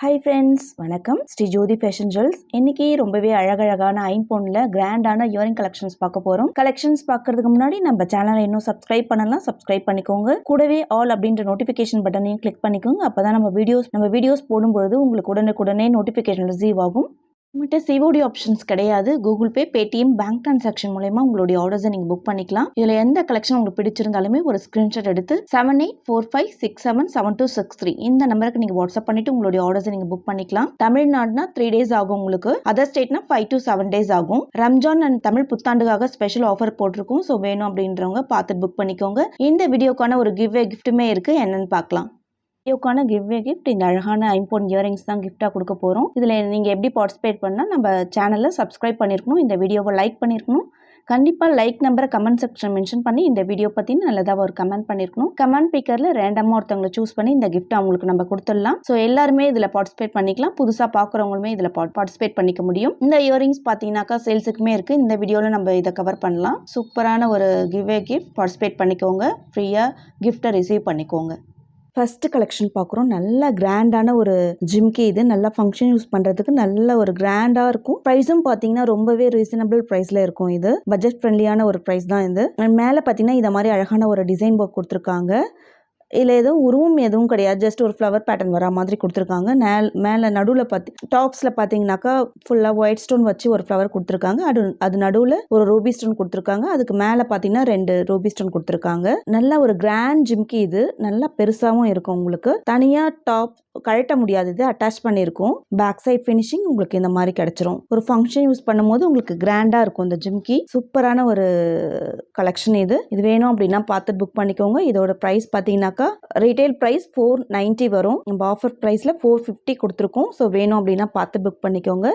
Hi friends வணக்கம். ஸ்ரீ ஜோதி fashion jewels இன்னைக்கு ரொம்பவே அழகழகான ஐம்பொன்ல கிராண்டான இயரிங் கலெக்ஷன்ஸ் பார்க்க போறோம். கலெக்ஷன்ஸ் பார்க்கறதுக்கு முன்னாடி நம்ம சேனலை இன்னும் சப்ஸ்கிரைப் பண்ணலாம் சப்ஸ்கிரைப் பண்ணிக்கோங்க. கூடவே ஆல் அப்படின்ற நோட்டிஃபிகேஷன் பட்டனையும் கிளிக் பண்ணிக்கோங்க. அப்பதான் நம்ம வீடியோஸ் நம்ம வீடியோஸ் போடும்பொழுது உங்களுக்கு உடனுக்குடனே நோட்டிஃபிகேஷன் ரிசீவ் ஆகும். உங்கள்கிட்ட சிஓடி ஆப்ஷன்ஸ் கிடையாது. Google Pay Paytm bank transaction மூலயமா உங்களுடைய ஆர்டர்ஸை நீங்கள் புக் பண்ணிக்கலாம். இதில் எந்த கலெக்ஷன் உங்களுக்கு பிடிச்சிருந்தாலுமே ஒரு ஸ்க்ரீன்ஷாட் எடுத்து seven eight four five six seven seven two six three இந்த நம்பருக்கு நீங்கள் வாட்ஸ்அப் பண்ணிட்டு உங்களுடைய ஆர்டர்ஸை நீங்கள் புக் பண்ணிக்கலாம். தமிழ்நாடுனா த்ரீ டேஸ் ஆகும் உங்களுக்கு. அதர் ஸ்டேட்னா ஃபைவ் டு செவன் டேஸ் ஆகும். ரம்ஜான் அண்ட் தமிழ் புத்தாண்டுக்காக ஸ்பெஷல் ஆஃபர் போட்டிருக்கோம். ஸோ வேணும் அப்படின்றவங்க பார்த்துட்டு புக் பண்ணிக்கோங்க. இந்த வீடியோக்கான ஒரு கிவ்வே கிஃப்ட்டுமே இருக்குது என்னன்னு பார்க்கலாம். வீடியோக்கான கிவ்வே கிஃப்ட் இந்த அழகான ஐம்போன் இயரிங்ஸ் தான் கிஃப்ட்டாக கொடுக்க போகிறோம் இதில் நீங்கள் எப்படி பார்ட்டிசிபேட் பண்ணால் நம்ம சேனலில் சப்ஸ்கிரைப் பண்ணியிருக்கணும் இந்த வீடியோவை லைக் பண்ணியிருக்கணும் கண்டிப்பாக லைக் நம்பரை கமெண்ட் செக்ஷன் மென்ஷன் பண்ணி இந்த வீடியோ பற்றி நல்லதாக ஒரு கமெண்ட் பண்ணியிருக்கணும் கமெண்ட் பிக்கரில் ரேண்டமாக ஒருத்தவங்களை சூஸ் பண்ணி இந்த கிஃப்ட் அவங்களுக்கு நம்ம கொடுத்துடலாம். ஸோ எல்லாருமே இதில் பார்ட்டிசிபேட் பண்ணிக்கலாம். புதுசாக பார்க்குறவங்களுமே இதில் பார்ட்டிசிபேட் பண்ணிக்க முடியும். இந்த இயரிங்ஸ் பார்த்தீங்கன்னாக்கா சேல்ஸுக்குமே இருக்குது இந்த வீடியோவில் நம்ம இதை கவர் பண்ணலாம். சூப்பரான ஒரு கிவ்வே கிஃப்ட் பார்ட்டிசிபேட் பண்ணிக்கோங்க. ஃப்ரீயாக கிஃப்ட்டை ரிசீவ் பண்ணிக்கோங்க. ஃபஸ்ட்டு கலெக்ஷன் பார்க்குறோம் நல்ல கிராண்டான ஒரு ஜிம்கி இது. நல்லா ஃபங்க்ஷன் யூஸ் பண்ணுறதுக்கு நல்ல ஒரு கிராண்டாக இருக்கும். ப்ரைஸும் பார்த்தீங்கன்னா ரொம்பவே ரீசனபிள் ப்ரைஸில் இருக்கும் இது. பட்ஜெட் ஃப்ரெண்ட்லியான ஒரு ப்ரைஸ் தான் இது. மேலே பார்த்தீங்கன்னா இதை மாதிரி அழகான ஒரு டிசைன் ஒர்க் கொடுத்துருக்காங்க. இல்லை எதுவும் உருவம் எதுவும் கிடையாது. ஜஸ்ட் ஒரு ஃப்ளவர் பேட்டர்ன் வரா மாதிரி கொடுத்துருக்காங்க. நேல் மேலே நடுவில் பார்த்து டாப்ஸில் பார்த்தீங்கன்னாக்கா ஃபுல்லாக ஒயிட் ஸ்டோன் வச்சு ஒரு ஃப்ளவர் கொடுத்துருக்காங்க. அது அது நடுவில் ஒரு ரூபி ஸ்டோன் கொடுத்துருக்காங்க. அதுக்கு மேலே பார்த்தீங்கன்னா ரெண்டு ரூபி ஸ்டோன் கொடுத்துருக்காங்க. நல்ல ஒரு கிராண்ட் ஜிம்கி இது. நல்லா பெருசாகவும் இருக்கும் உங்களுக்கு. தனியாக டாப் கழட்ட முடியாது இது அட்டாச் பண்ணியிருக்கும் பேக் சைட் ஃபினிஷிங் உங்களுக்கு இந்த மாதிரி கிடச்சிரும். ஒரு ஃபங்க்ஷன் யூஸ் பண்ணும்போது உங்களுக்கு கிராண்டாக இருக்கும். இந்த ஜிம்கி சூப்பரான ஒரு கலெக்ஷன் இது. இது வேணும் அப்படின்னா பார்த்து புக் பண்ணிக்கோங்க. இதோட ப்ரைஸ் பார்த்தீங்கன்னாக்கா ரீட்டைல் ப்ரைஸ் ஃபோர் நைன்ட்டி வரும். நம்ம ஆஃபர் ப்ரைஸில் ஃபோர் ஃபிஃப்டி கொடுத்துருக்கோம். ஸோ வேணும் அப்படின்னா பார்த்து புக் பண்ணிக்கோங்க.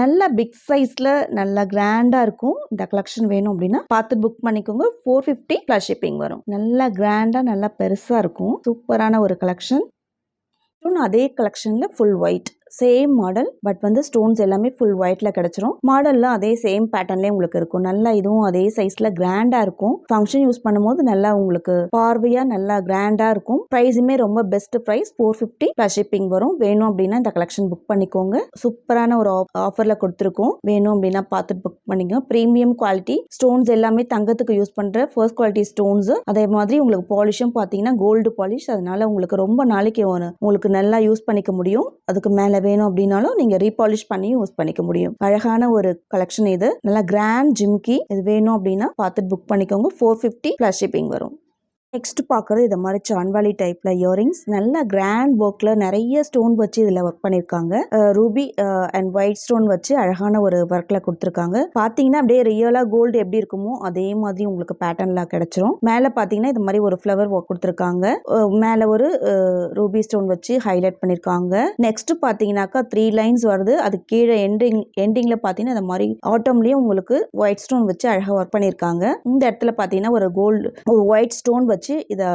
நல்ல பிக் சைஸில் நல்லா கிராண்டாக இருக்கும். இந்த கலெக்ஷன் வேணும் அப்படின்னா பார்த்து புக் பண்ணிக்கோங்க. ஃபோர் ஃபிஃப்டி ப்ளஸ் ஷிப்பிங் வரும். நல்லா கிராண்டாக நல்லா பெருசாக இருக்கும். சூப்பரான ஒரு கலெக்ஷன் மற்றும் அதே கலெக்ஷனில் full white same model but வந்து ஸ்டோன்ஸ் எல்லாமே ஃபுல் ஒயிட்டில் கிடச்சிரும். மாடல்லாம் அதே சேம் பேட்டர்ன்லேயே உங்களுக்கு இருக்கும். நல்லா இதுவும் அதே சைஸில் கிராண்டாக இருக்கும். ஃபங்க்ஷன் யூஸ் பண்ணும்போது நல்லா உங்களுக்கு பார்வையாக நல்லா கிராண்டாக இருக்கும். ப்ரைஸுமே ரொம்ப best price four fifty plus shipping வரும். வேணும் அப்படின்னா இந்த கலெக்ஷன் புக் பண்ணிக்கோங்க. சூப்பரான ஒரு ஆஃபரில் கொடுத்துருக்கோம். வேணும் அப்படின்னா பார்த்துட்டு புக் பண்ணிக்கோங்க. ப்ரீமியம் குவாலிட்டி ஸ்டோன்ஸ் எல்லாமே தங்கத்துக்கு யூஸ் பண்ணுற ஃபர்ஸ்ட் குவாலிட்டி ஸ்டோன்ஸ் அதே மாதிரி உங்களுக்கு பாலிஷும் பார்த்தீங்கன்னா கோல்டு பாலிஷ் அதனால உங்களுக்கு ரொம்ப நாளைக்கு உங்களுக்கு நல்லா யூஸ் பண்ணிக்க முடியும். அதுக்கு மேலே வேணும் அப்படின்னாலும் நீங்கள் ரீபாலிஷ் பண்ணி யூஸ் பண்ணிக்க முடியும். அழகான ஒரு கலெக்ஷன் இது. நல்லா கிராண்ட் ஜிம்கி இது வேணும் அப்படின்னா பார்த்துட்டு புக் பண்ணிக்கோங்க. ஃபோர் ஃபிஃப்டி ப்ளஸ் ஷிப்பிங் வரும். நெக்ஸ்ட் பார்க்குறது இது மாதிரி சான்வாலி டைப்பில் இயரிங்ஸ் நல்ல கிராண்ட் ஒர்க்கில் நிறைய ஸ்டோன் வச்சு இதில் ஒர்க் பண்ணியிருக்காங்க ரூபி அண்ட் ஒயிட் ஸ்டோன் வச்சு அழகான ஒரு ஒர்க்கில் கொடுத்துருக்காங்க. பார்த்தீங்கன்னா அப்படியே ரியலாக கோல்டு எப்படி இருக்குமோ அதே மாதிரி உங்களுக்கு பேட்டர்னில் கிடச்சிரும். மேலே பார்த்தீங்கன்னா இது மாதிரி ஒரு ஃப்ளவர் ஒர்க் கொடுத்துருக்காங்க. மேலே ஒரு ரூபி ஸ்டோன் வச்சு ஹைலைட் பண்ணியிருக்காங்க நெக்ஸ்ட் பார்த்தீங்கன்னாக்கா த்ரீ லைன்ஸ் வருது. அது கீழே எண்டிங் எண்டிங்கில் பார்த்தீங்கன்னா இந்த மாதிரி ஆட்டம்லேயும் உங்களுக்கு ஒயிட் ஸ்டோன் வச்சு அழகாக ஒர்க் பண்ணியிருக்காங்க இந்த இடத்துல பார்த்தீங்கன்னா ஒரு கோல்டு ஒரு ஒயிட் ஸ்டோன் வச்சு இதை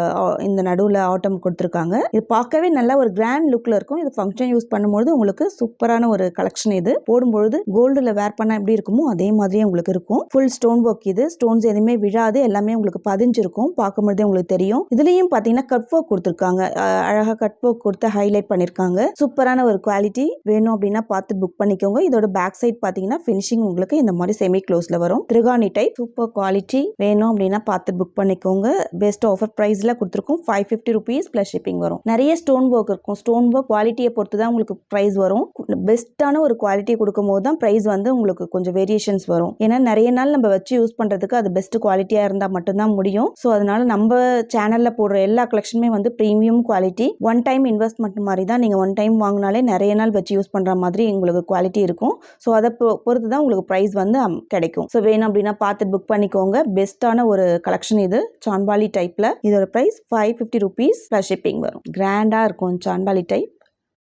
இந்த நடுவில் ஆட்டம் கொடுத்துருக்காங்க. இது பார்க்கவே நல்ல ஒரு கிராண்ட் லுக்கில் இருக்கும். இது ஃபங்க்ஷன் யூஸ் பண்ணும்போது உங்களுக்கு சூப்பரான ஒரு கலெக்ஷன் இது. போடும்பொழுது கோல்டில் வேர் பண்ணால் எப்படி இருக்குமோ அதே மாதிரியே உங்களுக்கு இருக்கும். ஃபுல் ஸ்டோன் ஒர்க் இது. ஸ்டோன்ஸ் எதுவுமே விழாது. எல்லாமே உங்களுக்கு பதிஞ்சிருக்கும். பார்க்கும்போதே உங்களுக்கு தெரியும். இதுலேயும் பார்த்தீங்கன்னா கட் ஒர்க் கொடுத்துருக்காங்க. அழகாக கட் ஒர்க் கொடுத்து ஹைலைட் பண்ணியிருக்காங்க சூப்பரான ஒரு குவாலிட்டி வேணும் அப்படின்னா பார்த்து புக் பண்ணிக்கோங்க. இதோட பேக் சைட் பார்த்தீங்கன்னா ஃபினிஷிங் உங்களுக்கு இந்த மாதிரி செமி க்ளோஸில் வரும். திருகாணி டைப் சூப்பர் குவாலிட்டி வேணும் அப்படின்னா பார்த்து புக் பண்ணிக்கோங்க. பெஸ்ட் ஆஃபர் ப்ரைஸில் கொடுத்துருக்கோம். Five fifty rupees plus shipping வரும். நிறைய ஸ்டோன் ஒர்க் இருக்கும். ஸ்டோன் ஒர்க் குவாலிட்டியை பொறுத்து தான் உங்களுக்கு ப்ரைஸ் வரும். பெஸ்ட்டான ஒரு குவாலிட்டி கொடுக்கும் போது தான் ப்ரைஸ் வந்து உங்களுக்கு கொஞ்சம் வேரியேஷன்ஸ் வரும். ஏன்னா நிறைய நாள் நம்ம வச்சு யூஸ் பண்ணுறதுக்கு அது பெஸ்ட் குவாலிட்டியாக இருந்தால் மட்டும்தான் முடியும். ஸோ அதனால் நம்ம சேனலில் போடுற எல்லா கலெக்ஷனுமே வந்து premium quality one time investment மாதிரி தான் நீங்கள் ஒன் டைம் வாங்கினாலே நிறைய நாள் வச்சு யூஸ் பண்ணுற மாதிரி உங்களுக்கு குவாலிட்டி இருக்கும். ஸோ அதை பொ- பொறுத்து தான் உங்களுக்கு ப்ரைஸ் வந்து கிடைக்கும். ஸோ வேணும் அப்படின்னா பார்த்து புக் பண்ணிக்கோங்க. பெஸ்ட்டான ஒரு கலெக்ஷன் இது சான்பாலி டைப்பில் இதோட price five fifty rupees plus shipping வரும். கிராண்டாக இருக்கும் சான்பாலி டைப்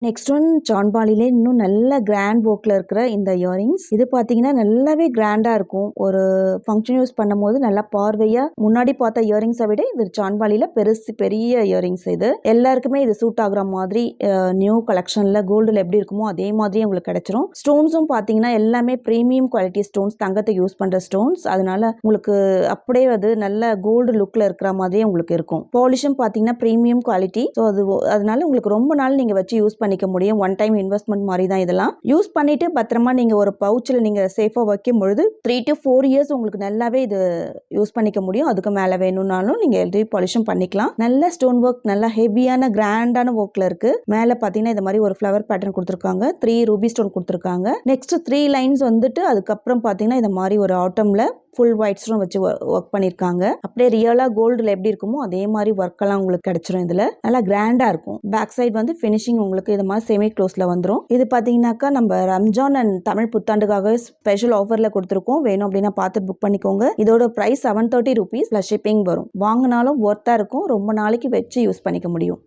நெக்ஸ்ட் ஒன் ஜான்பாலிலே இன்னும் நல்ல கிராண்ட் ஒர்க்கில் இருக்கிற இந்த இயரிங்ஸ் இது பார்த்தீங்கன்னா நல்லாவே கிராண்டாக இருக்கும். ஒரு ஃபங்க்ஷன் யூஸ் பண்ணும்போது நல்லா பார்வையாக முன்னாடி பார்த்த இயரிங்ஸை விட இது ஜான்பாலியில் பெருசு பெரிய இயரிங்ஸ் இது. எல்லாருக்குமே இது சூட் ஆகுற மாதிரி நியூ கலெக்ஷனில் கோல்டில் எப்படி இருக்குமோ அதே மாதிரியே உங்களுக்கு கிடைச்சிரும். ஸ்டோன்ஸும் பார்த்தீங்கன்னா எல்லாமே ப்ரீமியம் குவாலிட்டி ஸ்டோன்ஸ் தங்கத்தை யூஸ் பண்ணுற ஸ்டோன்ஸ் அதனால உங்களுக்கு அப்படியே அது நல்ல கோல்டு லுக்கில் இருக்கிற மாதிரியே உங்களுக்கு இருக்கும். பாலிஷும் பார்த்தீங்கன்னா ப்ரீமியம் குவாலிட்டி ஸோ அது அதனால உங்களுக்கு ரொம்ப நாள் நீங்கள் வச்சு யூஸ் பண்ணி பண்ணிக்க முடியும். ஒன் டைம் இன்வெஸ்ட்மெண்ட் மாதிரி தான் இதெல்லாம். யூஸ் பண்ணிட்டு பத்திரமா நீங்கள் ஒரு பவுச்சில் நீங்கள் சேஃபாக வைக்கும் பொழுது த்ரீ டு ஃபோர் இயர்ஸ் உங்களுக்கு நல்லாவே இது யூஸ் பண்ணிக்க முடியும். அதுக்கு மேலே வேணும்னாலும் நீங்கள் எல்டி பாலிஷும் பண்ணிக்கலாம். நல்ல ஸ்டோன் ஒர்க் நல்லா ஹெவியான கிராண்டான ஒர்க்கில் இருக்குது மேலே பார்த்தீங்கன்னா இந்த மாதிரி ஒரு ஃப்ளவர் பேட்டர்ன் கொடுத்துருக்காங்க. த்ரீ ரூபி ஸ்டோன் கொடுத்துருக்காங்க. நெக்ஸ்ட் த்ரீ லைன்ஸ் வந்துட்டு அதுக்கப்புறம் பார்த்தீங்கன்னா இந்த மாதிரி ஒரு ஆட்டமில் ஃபுல் ஒயிட் ஸ்டோன் வச்சு ஒர்க் பண்ணியிருக்காங்க அப்படியே ரியலாக கோல்டில் எப்படி இருக்குமோ அதே மாதிரி ஒர்க்கெல்லாம் உங்களுக்கு கிடச்சிரும் இதில். நல்லா கிராண்டாக இருக்கும். பேக் சைட் வந்து ஃபினிஷிங் உங்களுக்கு இது மாதிரி செமி க்ளோஸில் வந்துடும் இது பார்த்தீங்கன்னாக்கா நம்ம ரம்ஜான் அண்ட் தமிழ் புத்தாண்டுக்காக ஸ்பெஷல் ஆஃபரில் கொடுத்துருக்கோம். வேணும் அப்படின்னா பார்த்து புக் பண்ணிக்கோங்க. இதோட price seven thirty rupees plus shipping வரும். வாங்கினாலும் ஒர்த்தாக இருக்கும். ரொம்ப நாளைக்கு வச்சு யூஸ் பண்ணிக்க முடியும்.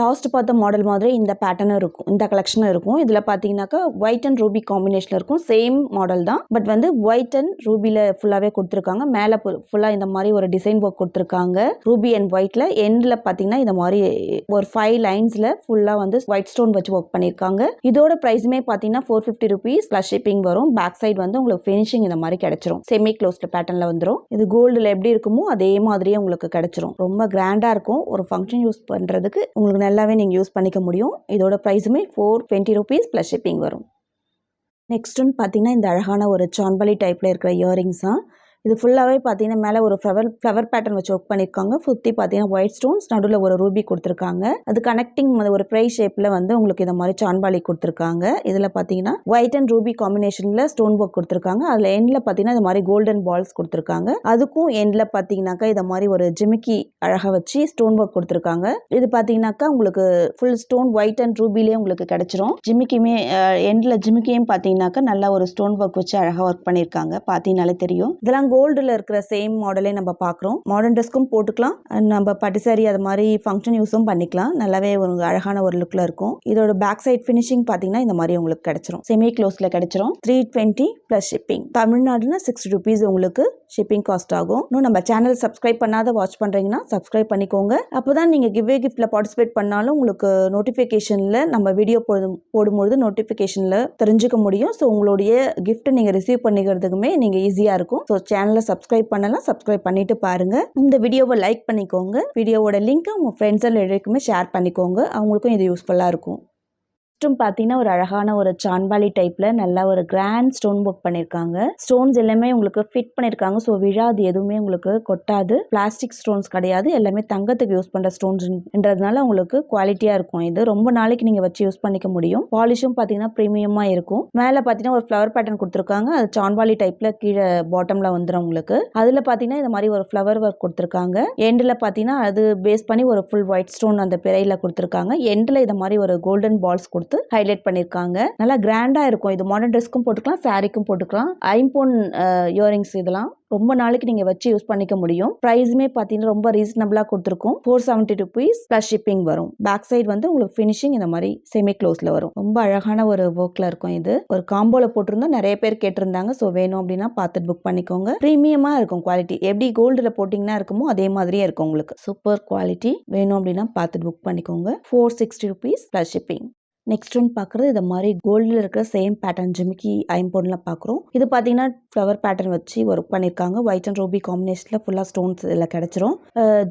லாஸ்ட் பார்த்த மாடல் மாதிரி இந்த பேட்டர்னும் இருக்கும். இந்த கலெக்ஷனும் இருக்கும். இதில் பார்த்தீங்கன்னாக்கா ஒயிட் அண்ட் ரூபி காம்பினேஷனில் இருக்கும். சேம் மாடல் தான். பட் வந்து ஒயிட் அண்ட் ரூபியில் ஃபுல்லாகவே கொடுத்துருக்காங்க. மேலே ஃபுல்லாக இந்த மாதிரி ஒரு டிசைன் ஒர்க் கொடுத்துருக்காங்க. ரூபி அண்ட் ஒயிட்டில் எண்டில் பார்த்தீங்கன்னா இந்த மாதிரி ஒரு ஃபைவ் லைன்ஸில் ஃபுல்லாக வந்து ஒயிட் ஸ்டோன் வச்சு ஒர்க் பண்ணியிருக்காங்க இதோட ப்ரைஸுமே பார்த்தீங்கன்னா four fifty rupees plus shipping வரும். பேக் சைடு வந்து உங்களுக்கு ஃபினிஷிங் இந்த மாதிரி கிடைச்சிரும். செமி க்ளோஸ்ட் பேட்டர்னில் வந்துடும் இது கோல்டில் எப்படி இருக்குமோ அதே மாதிரியே உங்களுக்கு கிடைச்சிரும். ரொம்ப கிராண்டாக இருக்கும். ஒரு ஃபங்க்ஷன் யூஸ் பண்ணுறதுக்கு உங்களுக்கு நல்லாவே நீங்கள் யூஸ் பண்ணிக்க முடியும். இதோட ப்ரைஸுமே four twenty rupees plus shipping வரும். நெக்ஸ்ட்டுன்னு பார்த்தீங்கன்னா இந்த அழகான ஒரு சான்பலி டைப்பில் இருக்கிற இயரிங்ஸ் தான் இது ஃபுல்லாகவே பார்த்தீங்கன்னா மேலே ஒரு ஃப்ளவர் ஃப்ளவர் பேட்டர்ன் வச்சு ஒர்க் பண்ணியிருக்காங்க சுற்றி பார்த்தீங்கன்னா ஒயிட் ஸ்டோன்ஸ் நடுவில் ஒரு ரூபி கொடுத்துருக்காங்க. அது கனெக்டிங் ஒரு ப்ரை ஷேப்பில் வந்து உங்களுக்கு இந்த மாதிரி சான்பாலி கொடுத்துருக்காங்க. இதில் பார்த்தீங்கன்னா ஒயிட் அண்ட் ரூபி காம்பினேஷனில் ஸ்டோன் ஒர்க் கொடுத்துருக்காங்க. அதில் எண்டில் பார்த்தீங்கன்னா இந்த மாதிரி கோல்டன் பால்ஸ் கொடுத்துருக்காங்க. அதுக்கும் எண்டில் பார்த்தீங்கன்னாக்கா இதை மாதிரி ஒரு ஜிமிக்கி அழகாக வச்சு ஸ்டோன் ஒர்க் கொடுத்துருக்காங்க. இது பார்த்தீங்கன்னாக்கா உங்களுக்கு ஃபுல் ஸ்டோன் ஒயிட் அண்ட் ரூபிலே உங்களுக்கு கிடைச்சிரும். ஜிமிக்கியுமே எண்டில் ஜிமிக்கியும் பார்த்தீங்கன்னாக்கா நல்லா ஒரு ஸ்டோன் ஒர்க் வச்சு அழகாக ஒர்க் பண்ணியிருக்காங்க பார்த்தீங்கனாலே தெரியும். இதெல்லாம் கோல்டில் இருக்கிற சேம் மாடலே நம்ம பார்க்குறோம் மாடர்ன் ட்ரெஸ்க்கும் போட்டுக்கலாம். அண்ட் நம்ம பட்டிசாரி அது மாதிரி ஃபங்க்ஷன் யூஸும் பண்ணிக்கலாம். நல்லாவே ஒரு அழகான ஒரு லுக்கில் இருக்கும். இதோட பேக் சைட் ஃபினிஷிங் பார்த்தீங்கன்னா இந்த மாதிரி உங்களுக்கு கிடைச்சிரும். செமி க்ளோஸில் கிடைச்சிரும். த்ரீ டுவெண்ட்டி ப்ளஸ் ஷிப்பிங் தமிழ்நாடுனா சிக்ஸ் ருபீஸ் உங்களுக்கு ஷிப்பிங் காஸ்ட் ஆகும். இன்னும் நம்ம சேனல் சப்ஸ்கிரைப் பண்ணாத வாட்ச் பண்ணுறீங்கன்னா சப்ஸ்கிரைப் பண்ணிக்கோங்க. அப்போ தான் நீங்கள் கிவ்வே கிஃப்ட்டில் பார்ட்டிசிபேட் பண்ணாலும் உங்களுக்கு நோட்டிஃபிகேஷனில் நம்ம வீடியோ போடும் போடும்பொழுது நோட்டிஃபிகேஷனில் தெரிஞ்சுக்க முடியும். ஸோ உங்களுடைய கிஃப்ட்டை நீங்கள் ரிசீவ் பண்ணிக்கிறதுக்குமே நீங்கள் ஈஸியாக இருக்கும். ஸோ சேனலை சப்ஸ்கிரைப் பண்ணலாம் சப்ஸ்கிரைப் பண்ணிட்டு பாருங்கள் இந்த வீடியோவை லைக் பண்ணிக்கோங்க. வீடியோவோட லிங்க்கை உங்கள் ஃப்ரெண்ட்ஸ் எல்லாருக்குமே ஷேர் பண்ணிக்கோங்க. அவங்களுக்கும் இது யூஸ்ஃபுல்லாக இருக்கும். ஃபஸ்ட்டும் பார்த்தீங்கன்னா ஒரு அழகான ஒரு சான்பாலி டைப்பில் நல்லா ஒரு கிராண்ட் ஸ்டோன் ஒர்க் பண்ணியிருக்காங்க ஸ்டோன்ஸ் எல்லாமே உங்களுக்கு ஃபிட் பண்ணியிருக்காங்க ஸோ விழாது எதுவுமே உங்களுக்கு கொட்டாது. பிளாஸ்டிக் ஸ்டோன்ஸ் கிடையாது. எல்லாமே தங்கத்துக்கு யூஸ் பண்ணுற ஸ்டோன்ஸ்ன்றதுனால உங்களுக்கு குவாலிட்டியாக இருக்கும். இது ரொம்ப நாளைக்கு நீங்கள் வச்சு யூஸ் பண்ணிக்க முடியும். பாலிஷும் பார்த்தீங்கன்னா ப்ரீமியமாக இருக்கும். மேலே பார்த்தீங்கன்னா ஒரு ஃப்ளவர் பேட்டர்ன் கொடுத்துருக்காங்க. அது சான்பாலி டைப்பில் கீழே பாட்டமில் வந்துடும் உங்களுக்கு. அதில் பார்த்தீங்கன்னா இந்த மாதிரி ஒரு ஃப்ளவர் ஒர்க் கொடுத்துருக்காங்க. எண்டில் பார்த்தீங்கன்னா அது பேஸ் பண்ணி ஒரு ஃபுல் ஒயிட் ஸ்டோன் அந்த பிறையில் கொடுத்துருக்காங்க. எண்டில் இந்த மாதிரி ஒரு கோல்டன் பால்ஸ் கொடுத்து ஹைலைட் பண்ணியிருக்காங்க நல்லா கிராண்டாக இருக்கும். இது மாடர்ன் ட்ரெஸ்க்கும் போட்டுக்கலாம் சாரீக்கும் போட்டுக்கலாம். ஐம்போன் இயரிங்ஸ் இதெல்லாம் ரொம்ப நாளைக்கு நீங்கள் வச்சு யூஸ் பண்ணிக்க முடியும். ப்ரைஸுமே பார்த்தீங்கன்னா ரொம்ப ரீசனபிளாக கொடுத்துருக்கும். Four seventy rupees plus shipping வரும். பேக் சைடு வந்து உங்களுக்கு ஃபினிஷிங் இந்த மாதிரி செமி க்ளோஸில் வரும். ரொம்ப அழகான ஒரு ஒர்க்கில் இருக்கும் இது. ஒரு காம்போவில் போட்டிருந்தா நிறைய பேர் கேட்டிருந்தாங்க. ஸோ வேணும் அப்படின்னா பார்த்துட்டு புக் பண்ணிக்கோங்க. ப்ரீமியமாக இருக்கும் குவாலிட்டி எப்படி கோல்டில் போட்டிங்கன்னா இருக்குமோ அதே மாதிரியே இருக்கும் உங்களுக்கு. சூப்பர் குவாலிட்டி வேணும் அப்படின்னா பார்த்துட்டு புக் பண்ணிக்கோங்க. Four sixty rupees plus shipping next one பார்க்குறது இது மாதிரி கோல்டில் இருக்கிற சேம் பேட்டர்ன் ஜிமிக்கி ஐம்போர்டில் பார்க்குறோம் இது பார்த்தீங்கன்னா ஃப்ளவர் பேட்டர்ன் வச்சு ஒர்க் பண்ணியிருக்காங்க ஒயிட் அண்ட் ரூபி காம்பினேஷனில் ஃபுல்லாக ஸ்டோன்ஸ் இதில் கிடச்சிரும்.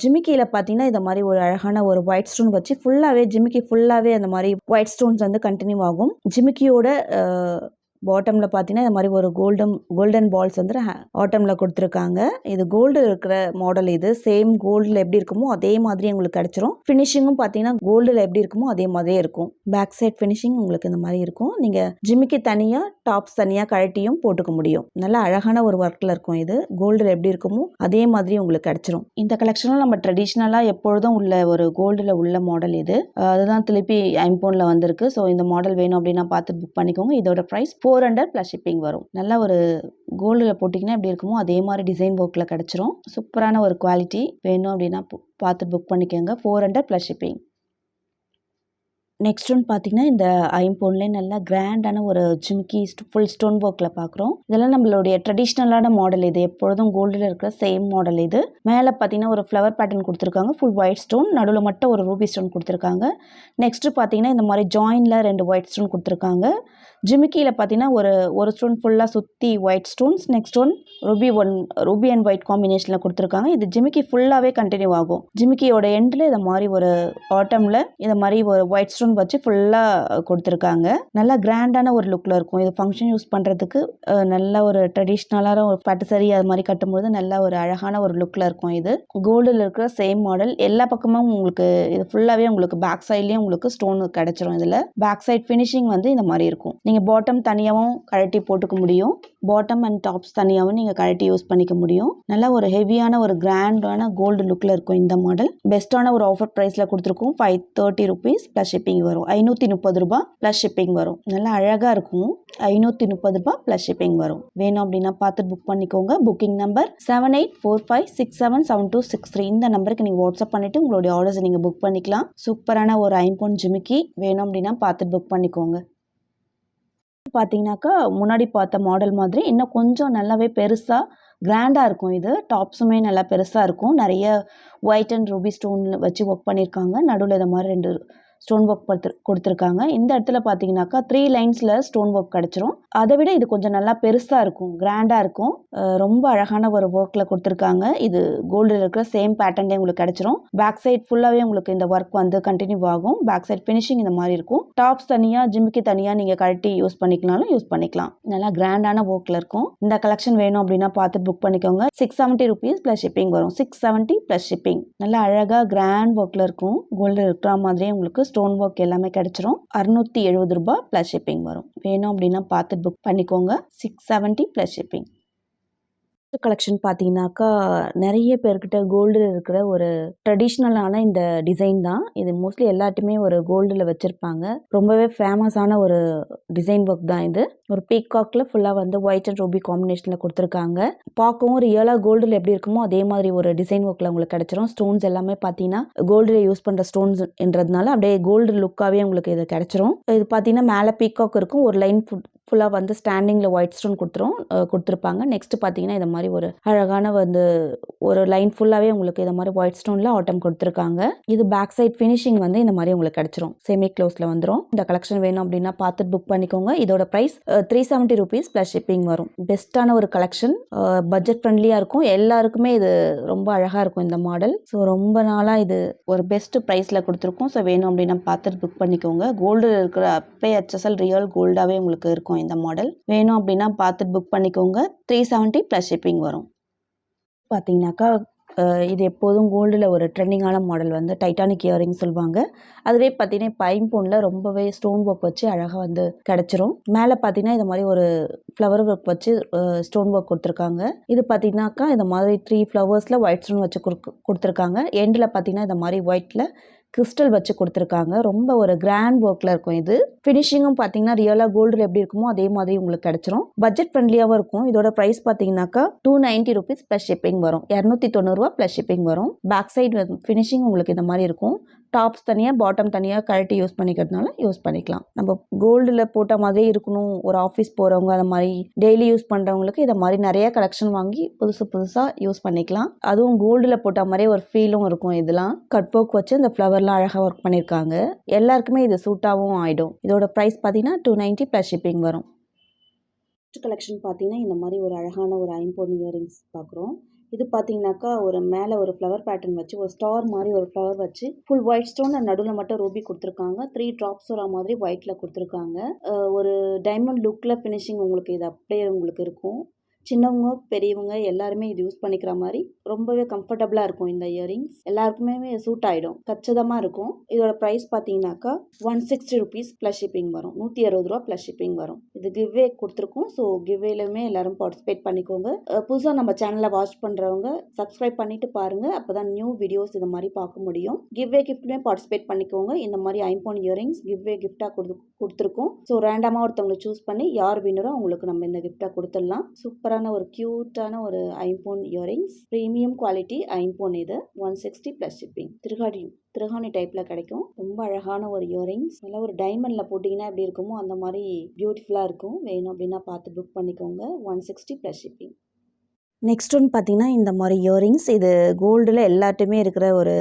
ஜிமிக்கியில் பார்த்தீங்கன்னா இந்த மாதிரி ஒரு அழகான ஒரு ஒயிட் ஸ்டோன் வச்சு ஃபுல்லாகவே ஜிமிக்கி ஃபுல்லாகவே அந்த மாதிரி ஒயிட் ஸ்டோன்ஸ் வந்து கண்டினியூ ஆகும். ஜிமிக்கியோட பாட்டமில் பார்த்தீங்கன்னா இந்த மாதிரி ஒரு கோல்டன் கோல்டன் பால்ஸ் வந்து ஆட்டமில் கொடுத்துருக்காங்க. இது கோல்டு இருக்கிற மாடல் இது. சேம் கோல்டில் எப்படி இருக்குமோ அதே மாதிரி உங்களுக்கு கிடச்சிரும். ஃபினிஷிங்கும் பார்த்தீங்கன்னா கோல்டில் எப்படி இருக்குமோ அதே மாதிரியே இருக்கும். பேக் சைட் ஃபினிஷிங் உங்களுக்கு இந்த மாதிரி இருக்கும். நீங்கள் ஜிமிக்கு தனியாக டாப்ஸ் தனியாக கழட்டியும் போட்டுக்க முடியும். நல்ல அழகான ஒரு ஒர்க்கில் இருக்கும் இது. கோல்டில் எப்படி இருக்குமோ அதே மாதிரி உங்களுக்கு கிடச்சிரும். இந்த கலெக்ஷனும் நம்ம ட்ரெடிஷ்னலாக எப்பொழுதும் உள்ள ஒரு கோல்டில் உள்ள மாடல் இது. அதுதான் திருப்பி ஐம்போனில் வந்திருக்கு. ஸோ இந்த மாடல் வேணும் அப்படின்னா பார்த்து புக் பண்ணிக்கோங்க. இதோட price four hundred plus shipping வரும். நல்ல ஒரு கோல்டில் போட்டிங்கன்னா எப்படி இருக்குமோ அதே மாதிரி டிசைன் ஒர்க்கில் கிடச்சிரும். சூப்பரான ஒரு குவாலிட்டி வேணும் அப்படின்னா பு- பார்த்து புக் பண்ணிக்கோங்க. Four hundred plus shipping next one பார்த்தீங்கன்னா இந்த ஐம்பொன்லேயே நல்லா கிராண்டான ஒரு ஜிமிக்கி ஃபுல் ஸ்டோன் ஒர்க்கில் பார்க்குறோம் இதெல்லாம் நம்மளுடைய ட்ரெடிஷ்னலான மாடல் இது. எப்பொழுதும் கோல்டில் இருக்கிற சேம் மாடல் இது. மேலே பார்த்தீங்கன்னா ஒரு ஃப்ளவர் பேட்டர்ன் கொடுத்துருக்காங்க. ஃபுல் ஒயிட் ஸ்டோன் நடுவில் மட்டும் ஒரு ரூபி ஸ்டோன் கொடுத்துருக்காங்க. நெக்ஸ்ட்டு பார்த்தீங்கன்னா இந்த மாதிரி ஜாயினில் ரெண்டு ஒயிட் ஸ்டோன் கொடுத்துருக்காங்க. ஜிமிக்கியில் பார்த்தீங்கன்னா ஒரு ஒரு ஸ்டோன் ஃபுல்லாக சுற்றி white stones next one ruby one ruby and white காம்பினேஷனில் கொடுத்துருக்காங்க. இது ஜிமிக்கி ஃபுல்லாகவே கண்டினியூ ஆகும். ஜிமிக்கியோட எண்டில் இதை மாதிரி ஒரு ஆட்டமில் இதை மாதிரி ஒரு ஒயிட் ஸ்டோன் வச்சு ஃபுல்லாக கொடுத்துருக்காங்க. நல்லா கிராண்டான ஒரு லுக்கில் இருக்கும். இது ஃபங்க்ஷன் யூஸ் பண்ணுறதுக்கு நல்ல ஒரு ட்ரெடிஷ்னலான ஒரு பட்டு சரி அது மாதிரி கட்டும்போது நல்ல ஒரு அழகான ஒரு லுக்கில் இருக்கும் இது. கோல்டில் இருக்கிற சேம் மாடல். எல்லா பக்கமும் உங்களுக்கு இது ஃபுல்லாகவே உங்களுக்கு பேக் சைட்லேயும் உங்களுக்கு ஸ்டோன் கிடச்சிரும் இதில். பேக் சைட் ஃபினிஷிங் வந்து இந்த மாதிரி இருக்கும். நீங்கள் பாட்டம் தனியாகவும் கழட்டி போட்டுக்க முடியும். பாட்டம் அண்ட் டாப்ஸ் தனியாகவும் நீங்கள் கழட்டி யூஸ் பண்ணிக்க முடியும். நல்லா ஒரு ஹெவியான ஒரு கிராண்டான கோல்டு லுக்கில் இருக்கும் இந்த மாடல். பெஸ்ட்டான ஒரு ஆஃபர் ப்ரைஸில் கொடுத்துருக்கோம். Five thirty rupees plus shipping வரும். ஐநூற்றி முப்பது ரூபா ப்ளஸ் ஷிப்பிங் வரும். நல்லா அழகாக இருக்கும். ஐநூற்றி முப்பது ரூபா ப்ளஸ் ஷிப்பிங் வரும். வேணும் அப்படின்னா பார்த்து புக் பண்ணிக்கோங்க. Booking number seven eight four five six seven seven two six three இந்த நம்பருக்கு நீங்கள் வாட்ஸ்அப் பண்ணிவிட்டு உங்களுடைய ஆர்டர்ஸ் நீங்கள் புக் பண்ணிக்கலாம். சூப்பரான ஒரு ஐம்பொன் ஜிமிக்கி. வேணும் அப்படின்னா பார்த்து புக் பண்ணிக்கோங்க. பார்த்தீங்கன்னாக்கா முன்னாடி பார்த்த மாடல் மாதிரி இன்னும் கொஞ்சம் நல்லாவே பெருசாக கிராண்டாக இருக்கும் இது. டாப்ஸுமே நல்லா பெருசாக இருக்கும். நிறைய ஒயிட் அண்ட் ரூபி ஸ்டோன் வச்சு ஒர்க் பண்ணியிருக்காங்க நடுவில் இதை மாதிரி ரெண்டு ஸ்டோன் ஒர்க் படுத்து கொடுத்துருக்காங்க. இந்த இடத்துல பார்த்தீங்கன்னாக்கா த்ரீ லைன்ஸில் ஸ்டோன் ஒர்க் கிடச்சிரும். அதை விட இது கொஞ்சம் நல்லா பெருசாக இருக்கும் கிராண்டாக இருக்கும். ரொம்ப அழகான ஒரு ஒர்க்கில் கொடுத்துருக்காங்க. இது கோல்டில் இருக்கிற சேம் பேட்டர்ன்லேயே உங்களுக்கு கிடச்சிரும். பேக் சைட் ஃபுல்லாகவே உங்களுக்கு இந்த ஒர்க் வந்து கண்டினியூ ஆகும். பேக் சைட் ஃபினிஷிங் இந்த மாதிரி இருக்கும். டாப்ஸ் தனியாக ஜிம்மிக்கு தனியாக நீங்கள் கழட்டி யூஸ் பண்ணிக்கனாலும் யூஸ் பண்ணிக்கலாம். நல்லா கிராண்டான ஒர்க்கில் இருக்கும். இந்த கலெக்ஷன் வேணும் அப்படின்னா பார்த்து புக் பண்ணிக்கோங்க. Six seventy rupees plus shipping வரும். சிக்ஸ் செவன்ட்டி ப்ளஸ் ஷிப்பிங் நல்லா அழகாக கிராண்ட் ஒர்க்கில் இருக்கும். கோல்டு இருக்கிற மாதிரியே உங்களுக்கு ஸ்டோன் ஒர்க் எல்லாமே கிடைச்சிரும். அறுநூத்தி எழுபது ரூபாய் ப்ளஸ் ஷிப்பிங் வரும். வேணும் அப்படின்னா பார்த்து புக் பண்ணிக்கோங்க. Six seventy plus shipping collection பார்த்தீங்கன்னாக்கா நிறைய பேர்கிட்ட கோல்டில் இருக்கிற ஒரு ட்ரெடிஷ்னலான இந்த டிசைன் தான். இது மோஸ்ட்லி எல்லாத்தையுமே ஒரு கோல்டில் வச்சுருப்பாங்க. ரொம்பவே ஃபேமஸான ஒரு டிசைன் ஒர்க் தான் இது. ஒரு பீகாக்ல ஃபுல்லாக வந்து ஒயிட் அண்ட் ரூபி காம்பினேஷனில் கொடுத்துருக்காங்க. பார்க்கவும் ரியலாக கோல்டில் எப்படி இருக்குமோ அதே மாதிரி ஒரு டிசைன் ஒர்க்கில் உங்களுக்கு கிடச்சிரும். ஸ்டோன்ஸ் எல்லாமே பார்த்தீங்கன்னா கோல்டில் யூஸ் பண்ணுற ஸ்டோன்ஸ் என்றதுனால அப்படியே கோல்டு லுக்காகவே உங்களுக்கு இது கிடச்சிரும். இது பார்த்தீங்கன்னா மேலே பீகாக் இருக்கும். ஒரு லைன் ஃபுட் ஃபுல்லாக வந்து ஸ்டாண்டிங்கில் ஒயிட் ஸ்டோன் கொடுத்துரும் கொடுத்துருப்பாங்க. நெக்ஸ்ட் பார்த்தீங்கன்னா இந்த மாதிரி ஒரு அழகான வந்து ஒரு லைன் ஃபுல்லாகவே உங்களுக்கு இந்த மாதிரி ஒயிட் ஸ்டோனில் ஆட்டம் கொடுத்துருக்காங்க. இது பேக் சைட் ஃபினிஷிங் வந்து இந்த மாதிரி உங்களுக்கு கிடச்சிரும். செமி க்ளோஸில் வந்துடும் இந்த கலெக்ஷன் வேணும் அப்படின்னா பார்த்து புக் பண்ணிக்கோங்க. இதோட price three seventy rupees plus shipping வரும். பெஸ்ட்டான ஒரு கலெக்ஷன் பட்ஜெட் ஃப்ரெண்ட்லியாக இருக்கும். எல்லாருக்குமே இது ரொம்ப அழகாக இருக்கும் இந்த மாடல் ஸோ ரொம்ப நாளாக இது ஒரு பெஸ்ட் ப்ரைஸில் கொடுத்துருக்கோம். ஸோ வேணும் அப்படின்னா பார்த்துட்டு புக் பண்ணிக்கோங்க. கோல்டு இருக்கிற அப்பே ஹெச்எஸ்எல் ரியல் கோல்டாகவே உங்களுக்கு இருக்கும். இந்த மாடல் வேணும் அப்படின்னா பார்த்துட்டு புக் பண்ணிக்கோங்க. த்ரீ செவன்ட்டி ப்ளஸ் ஷிப்பிங் வரும். பார்த்தீங்கன்னாக்கா இது எப்போதும் கோல்டில் ஒரு ட்ரெண்டிங்கான மாடல் வந்து டைட்டானிக் இயரிங் சொல்லுவாங்க. அதுவே பார்த்தீங்கன்னா பைம்பொனில் ரொம்பவே ஸ்டோன் ஒர்க் வச்சு அழகாக வந்து கிடச்சிரும். மேலே பார்த்தீங்கன்னா இந்த மாதிரி ஒரு ஃப்ளவர் ஒர்க் வச்சு ஸ்டோன் ஒர்க் கொடுத்துருக்காங்க. இது பார்த்தீங்கன்னாக்கா இந்த மாதிரி த்ரீ ஃப்ளவர்ஸில் ஒயிட் ஸ்டோன் வச்சு கொடுத்துருக்காங்க. எண்டில் பார்த்தீங்கன்னா இந்த மாதிரி ஒயிட்டில் கிறிஸ்டல் வச்சு கொடுத்துருக்காங்க. ரொம்ப ஒரு கிராண்ட் ஒர்க்கில் இருக்கும் இது. ஃபினிஷிங்கும் பார்த்தீங்கன்னா ரியலாக கோல்டில் எப்படி இருக்குமோ அதே மாதிரி உங்களுக்கு கிடச்சிரும். பட்ஜெட் ஃப்ரெண்ட்லியாகவும் இருக்கும். இதோட ப்ரைஸ் பார்த்தீங்கன்னாக்கா two ninety rupees plus shipping வரும். இரநூத்தி தொண்ணூறுரூவா ப்ளஸ் ஷிப்பிங் வரும். பேக் சைடு ஃபினிஷிங் உங்களுக்கு இந்த மாதிரி இருக்கும். டாப்ஸ் தனியாக பாட்டம் தனியாக கழட்டி யூஸ் பண்ணிக்கிறதுனால யூஸ் பண்ணிக்கலாம். நம்ம கோல்டில் போட்ட மாதிரியே இருக்கணும். ஒரு ஆஃபீஸ் போகிறவங்க அந்த மாதிரி டெய்லி யூஸ் பண்ணுறவங்களுக்கு இதை மாதிரி நிறைய கலெக்ஷன் வாங்கி புதுசு புதுசாக யூஸ் பண்ணிக்கலாம். அதுவும் கோல்டில் போட்ட மாதிரியே ஒரு ஃபீலும் இருக்கும் இதெல்லாம். கட் வச்சு இந்த ஃப்ளவர்லாம் அழகாக ஒர்க் பண்ணியிருக்காங்க. எல்லாருக்குமே இது சூட்டாகவும் ஆகிடும் இதோட ப்ரைஸ் பார்த்தீங்கன்னா டூ நைன்ட்டி ப்ளஸ் ஷிப்பிங் வரும். நெக்ஸ்ட் கலெக்ஷன் பார்த்தீங்கன்னா இந்த மாதிரி ஒரு அழகான ஒரு ஐம்பொன் இயரிங்ஸ் பார்க்குறோம். இது பார்த்தீங்கன்னாக்கா ஒரு மேலே ஒரு ஃப்ளவர் பேட்டர்ன் வச்சு ஒரு ஸ்டார் மாதிரி ஒரு ஃப்ளவர் வச்சு ஃபுல் ஒயிட் ஸ்டோன் நடுவில் மட்டும் ரூபி கொடுத்துருக்காங்க. த்ரீ ட்ராப்ஸ் வர மாதிரி ஒயிட்டில் கொடுத்துருக்காங்க. ஒரு டைமண்ட் லுக்கில் ஃபினிஷிங் உங்களுக்கு இது அப்படியே உங்களுக்கு இருக்கும். சின்னவங்க பெரியவங்க எல்லாருமே இது யூஸ் பண்ணிக்கிற மாதிரி ரொம்பவே கம்ஃபர்டபுளாக இருக்கும் இந்த இயரிங்ஸ் எல்லாருக்குமே சூட் ஆகிடும் கச்சிதமாக இருக்கும். இதோட ப்ரைஸ் பார்த்தீங்கன்னாக்கா one sixty rupees plus shipping வரும். நூற்றி அறுபது ரூபா ப்ளஸ் ஷிப்பிங் வரும். இது கிவ்வே கொடுத்துருக்கோம். ஸோ கிவ்வேலுமே எல்லாரும் பார்ட்டிசிபேட் பண்ணிக்கோங்க. புதுசாக நம்ம சேனலை வாட்ச் பண்ணுறவங்க சப்ஸ்கிரைப் பண்ணிட்டு பாருங்கள் அப்போ தான் நியூ வீடியோஸ் இந்த மாதிரி பார்க்க முடியும். கிவ்வே கிஃப்ட்டுமே பார்ட்டிசிபேட் பண்ணிக்கோங்க. இந்த மாதிரி ஐம்பொன் இயரிங்ஸ் கிவ்வே கிஃப்டாக கொடு கொடுத்துருக்கோம். ஸோ ரேண்டமாக ஒருத்தவங்களை சூஸ் பண்ணி யார் வின்னரோ அவங்களுக்கு நம்ம இந்த கிஃப்டாக கொடுத்துடலாம். சூப்பரான ஒரு க்யூட்டான ஒரு ஐம்போன் இயரிங்ஸ் ப்ரீமியம் குவாலிட்டி ஐம்போன் இது. ஒன் சிக்ஸ்டி ப்ளஸ் ஷிப்பிங் திருகாடி திருகாணி டைப்பில் கிடைக்கும். ரொம்ப அழகான ஒரு இயரிங்ஸ் நல்லா ஒரு டைமண்டில் போட்டிங்கன்னா எப்படி இருக்குமோ அந்த மாதிரி பியூட்டிஃபுல்லாக இருக்கும். வேணும் அப்படின்னா பார்த்து புக் பண்ணிக்கோங்க. One sixty plus shipping next ஒன்று பார்த்தீங்கன்னா இந்த மாதிரி இயரிங்ஸ் இது கோல்டில் எல்லாட்டுமே இருக்கிற ஒரு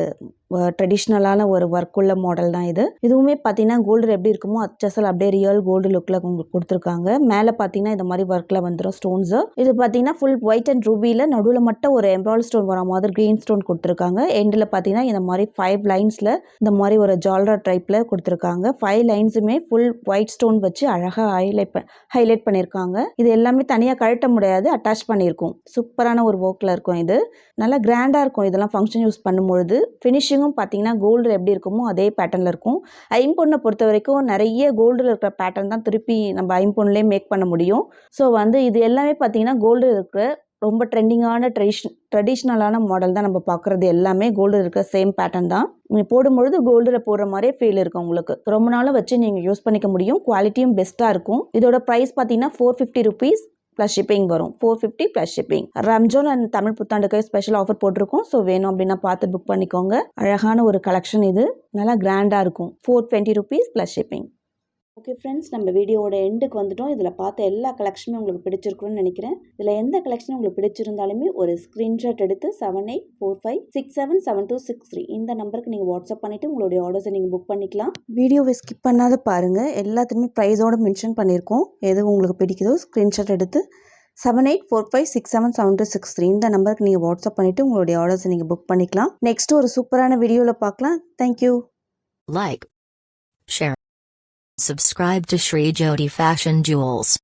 ட்ரெடிஷ்னலான ஒரு ஒர்க் உள்ள மாடல் தான் இது. இதுவுமே பார்த்தீங்கன்னா கோல்டு எப்படி இருக்குமோ அச்சசல் அப்படியே ரியல் கோல்டு லுக்கில் உங்களுக்கு கொடுத்துருக்காங்க. மேலே பார்த்தீங்கன்னா இந்த மாதிரி ஒர்க்கில் வந்துடும் ஸ்டோன்ஸு இது பார்த்தீங்கன்னா ஃபுல் ஒயிட் அண்ட் ரூபியில் நடுவில் மட்டும் ஒரு எம்ப்ராய்டரி ஸ்டோன் வர மாதிரி க்ரீன் ஸ்டோன் கொடுத்துருக்காங்க. எண்டில் பார்த்தீங்கன்னா இந்த மாதிரி ஃபைவ் லைன்ஸில் இந்த மாதிரி ஒரு ஜால்ரா டைப்பில் கொடுத்துருக்காங்க. ஃபைவ் லைன்ஸுமே ஃபுல் ஒயிட் ஸ்டோன் வச்சு அழகாக ஹைலைட் ஹைலைட் பண்ணியிருக்காங்க இது எல்லாமே தனியாக கழட்ட முடியாது அட்டாச் பண்ணியிருக்கும் சூப்பரான ஒரு ஒர்க்கில் இருக்கும் இது. நல்லா கிராண்டாக இருக்கும் இதெல்லாம் ஃபங்க்ஷன் யூஸ் பண்ணும்பொழுது. ஃபினிஷிங்கும் பார்த்தீங்கன்னா கோல்டு எப்படி இருக்குமோ அதே பேட்டர்னில் இருக்கும். ஐம்பொண்ணை பொறுத்த வரைக்கும் நிறைய கோல்டில் இருக்கிற பேட்டர்ன் தான் திருப்பி நம்ம ஐம்பொன்லேயே மேக் பண்ண முடியும். ஸோ வந்து இது எல்லாமே பார்த்தீங்கன்னா கோல்டில் இருக்கிற ரொம்ப ட்ரெண்டிங்கான ட்ரெடிஷன் ட்ரெடிஷ்னலான மாடல் தான் நம்ம பார்க்குறது எல்லாமே கோல்டு இருக்கிற சேம் பேட்டர்ன் தான். நீங்கள் போடும்பொழுது கோல்டில் போடுற மாதிரியே ஃபீல் இருக்கும் உங்களுக்கு. ரொம்ப நாளும் வச்சு நீங்கள் யூஸ் பண்ணிக்க முடியும். குவாலிட்டியும் பெஸ்ட்டாக இருக்கும். இதோட ப்ரைஸ் பார்த்தீங்கன்னா four fifty rupees plus shipping வரும். Four fifty plus shipping Ramzan and Tamil புத்தாண்டுக்கு special offer போட்டிருக்கோம். ஸோ வேணும் அப்படின்னா பார்த்து புக் பண்ணிக்கோங்க. அழகான ஒரு கலெக்ஷன் இது. நல்லா கிராண்டாக இருக்கும். Four twenty rupees plus shipping okay friends நம்ம வீடியோவோட எண்டுக்கு வந்துட்டோம். இதில் பார்த்த எல்லா கலெக்ஷனுமே உங்களுக்கு பிடிச்சிருக்குன்னு நினைக்கிறேன். இதில் எந்த கலெக்ஷன் உங்களுக்கு பிடிச்சிருந்தாலுமே ஒரு ஸ்க்ரீன்ஷாட் எடுத்து seven eight four five six seven seven two six three இந்த நம்பருக்கு நீங்கள் வாட்ஸ்அப் பண்ணிவிட்டு உங்களுடைய ஆர்டர்ஸை நீங்கள் புக் பண்ணிக்கலாம். வீடியோவை ஸ்கிப் பண்ணாத பாருங்கள் எல்லாத்துலேயுமே ப்ரைஸோடு மென்ஷன் பண்ணியிருக்கோம். எது உங்களுக்கு பிடிக்குதோ ஸ்க்ரீன்ஷாட் எடுத்து seven eight four five six seven seven two six three இந்த நம்பருக்கு நீங்கள் வாட்ஸ்அப் பண்ணிவிட்டு உங்களுடைய ஆர்டர்ஸை நீங்கள் புக் பண்ணிக்கலாம். நெக்ஸ்ட் ஒரு சூப்பரான வீடியோவில் பார்க்கலாம். Thank you Like, share, subscribe to Shri Jyoti Fashion Jewels.